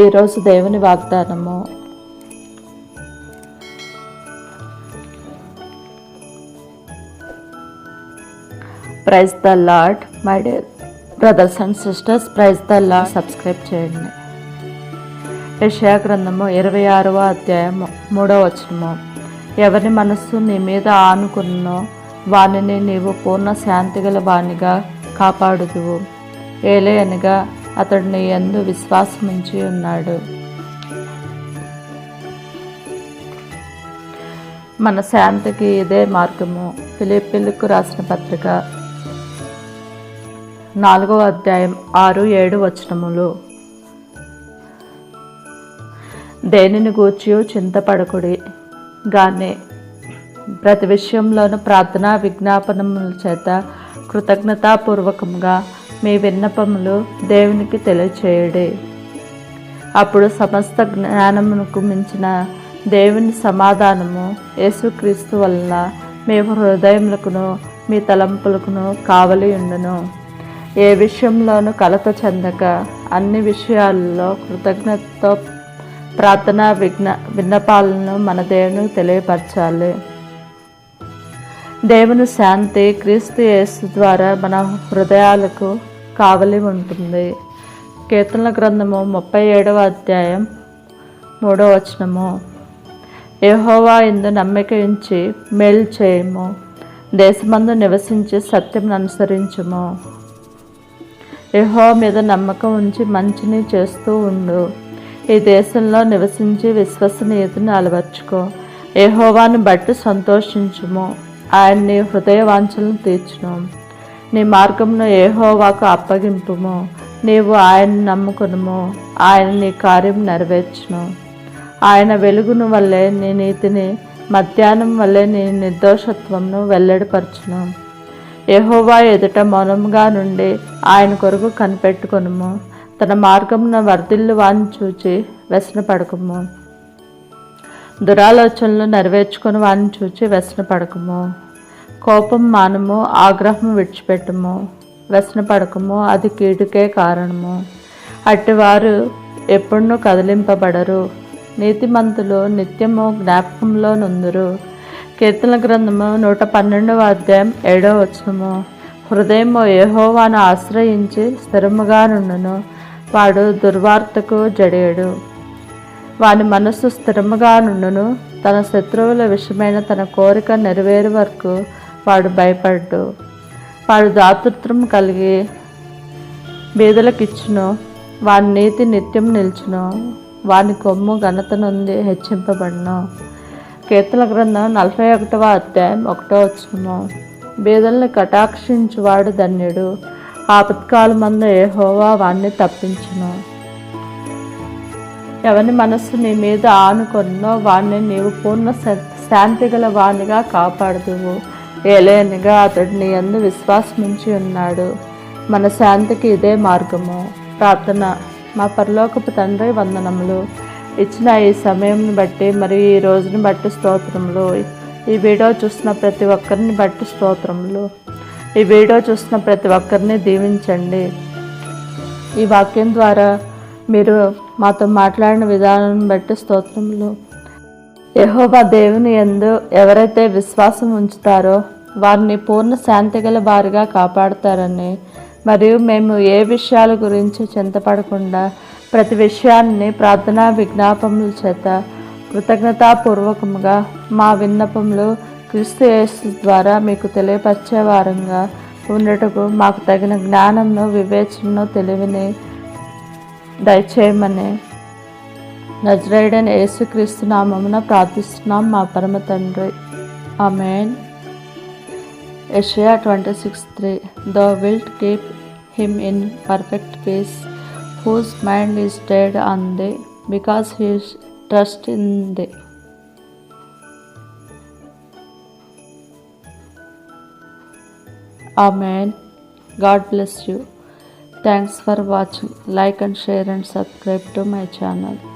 ఈరోజు దేవుని వాగ్దానము. Praise the Lord my dear brothers and sisters praise the Lord subscribe చేయండి. యషయా గ్రంథము ఇరవై ఆరవ అధ్యాయం మూడవ వచనము. ఎవరి మనస్సు నీ మీద ఆనుకున్నో వానిని నీవు పూర్ణ శాంతి గల వానిగా కాపాడుదువు. ఏలే అనగా అతడు నీ యందు విశ్వాసముంచి ఉన్నాడు. మన శాంతికి ఇదే మార్గము. ఫిలిపిలకు రాసిన పత్రిక నాలుగవ అధ్యాయం ఆరు ఏడు వచనములు. దేనిని గూర్చి చింతపడకుడి. గానే ప్రతి విషయంలోనూ ప్రార్థనా విజ్ఞాపనముల చేత కృతజ్ఞతాపూర్వకంగా మీ విన్నపములు దేవునికి తెలియచేయడి. అప్పుడు సమస్త జ్ఞానమునకు మించిన దేవుని సమాధానము యేసుక్రీస్తు వలన మీ హృదయములకును మీ తలంపులకును కావలి ఉండును. ఏ విషయంలోనూ కలత చెందక అన్ని విషయాల్లో కృతజ్ఞతతో ప్రార్థన విజ్ఞ విన్నపాలను మన దేవునికి తెలియపరచాలి. దేవుని శాంతి క్రీస్తు యేసు ద్వారా మన హృదయాలకు కావలి ఉంటుంది. కీర్తనల గ్రంథము ముప్పై ఏడవ అధ్యాయం మూడో వచనము. యహోవా ఇందు నమ్మిక ఉంచి మేలు చేయము. దేశమందు నివసించి సత్యం అనుసరించుము. యెహో మీద నమ్మకం ఉంచి మంచిని చేస్తూ ఉండు. ఈ దేశంలో నివసించి విశ్వసనీయతను అలవర్చుకో. యహోవాను బట్టి సంతోషించుము. ఆయన నీ హృదయ వాంఛలను తీర్చును. నీ మార్గంను ఏహోవాకు అప్పగింపుము. నీవు ఆయన నమ్ముకునుము. ఆయన నీ కార్యం నెరవేర్చును. ఆయన వెలుగును వల్లే నీ నీతిని మధ్యాహ్నం వల్లే నీ నిర్దోషత్వంను వెల్లడిపరచును. ఎహోవా ఎదుట మౌనంగా నుండి ఆయన కొరకు కనిపెట్టుకునుము. తన మార్గమున వర్ధిల్లు వాని చూచి వ్యసన పడకము దురాలోచనలు నెరవేర్చుకుని వాడిని చూచి వ్యసన పడకము కోపం మానము ఆగ్రహం విడిచిపెట్టము వ్యసన పడకము అది కీడుకే కారణము. అట్టివారు ఎప్పుడూ కదిలింపబడరు. నీతిమంతులు నిత్యము జ్ఞాపకంలో నుందురు. కీర్తన గ్రంథము నూట పన్నెండవ అధ్యాయం ఏడవ వచనము. హృదయము ఏహోవాను ఆశ్రయించి స్థిరముగా నుండును. వాడు దుర్వార్తకు జడియడు. వాని మనస్సు స్థిరముగా నుండును. తన శత్రువుల విషయమైన తన కోరిక నెరవేరు వరకు వాడు భయపడ్డు. వాడు దాతృత్వం కలిగి బీదలకిచ్చును. వాడి నీతి నిత్యం నిల్చును. వాని కొమ్ము ఘనత నుండి హెచ్చింపబడును. కీర్తన గ్రంథం నలభై ఒకటవ అధ్యాయం ఒకటో వచ్చును బీదల్ని కటాక్షించువాడు ధన్యుడు. ఆపత్కాలమందు ఏహోవా వాణ్ణి తప్పించును. ఎవరి మనస్సు నీ మీద ఆనుకొన్నో వాణ్ణి నీవు పూర్ణ శా- శాంతి గల వాణిగా కాపాడుదువు. ఏలేనిగా అతడు నీ అందు విశ్వాసముంచి ఉన్నాడు. మన శాంతికి ఇదే మార్గము. ప్రార్థన. మా పరలోకపు తండ్రి వందనములు. ఇచ్చిన ఈ సమయంని బట్టి మరియు ఈ రోజుని బట్టి స్తోత్రములు. ఈ వీడియో చూసిన ప్రతి ఒక్కరిని బట్టి స్తోత్రములు. ఈ వీడియో చూసిన ప్రతి ఒక్కరిని దీవించండి. ఈ వాక్యం ద్వారా మీరు మాతో మాట్లాడిన విధానాన్ని బట్టి స్తోత్రములు. యహోబా దేవుని ఎందు ఎవరైతే విశ్వాసం ఉంచుతారో వారిని పూర్ణ శాంతి గల వారిగా కాపాడుతారని మరియు మేము ఏ విషయాల గురించి చింతపడకుండా ప్రతి విషయాన్ని ప్రార్థనా విజ్ఞాపముల చేత కృతజ్ఞతాపూర్వకముగా మా విన్నపములు క్రీస్తు యేసు ద్వారా మీకు తెలియపరిచే వారంగా ఉండటకు మాకు తగిన జ్ఞానంను వివేచనను తెలివిని దయచేయమని నజరేడని యేసుక్రీస్తు నామమున ప్రార్థిస్తున్నాం. మా పరమ తండ్రి. Amen. Yeshaya twenty six three. Thou wilt keep him in perfect peace whose mind is stayed on thee because he's trust in thee. Amen. God bless you. Thanks for watching. Like and share and subscribe to my channel.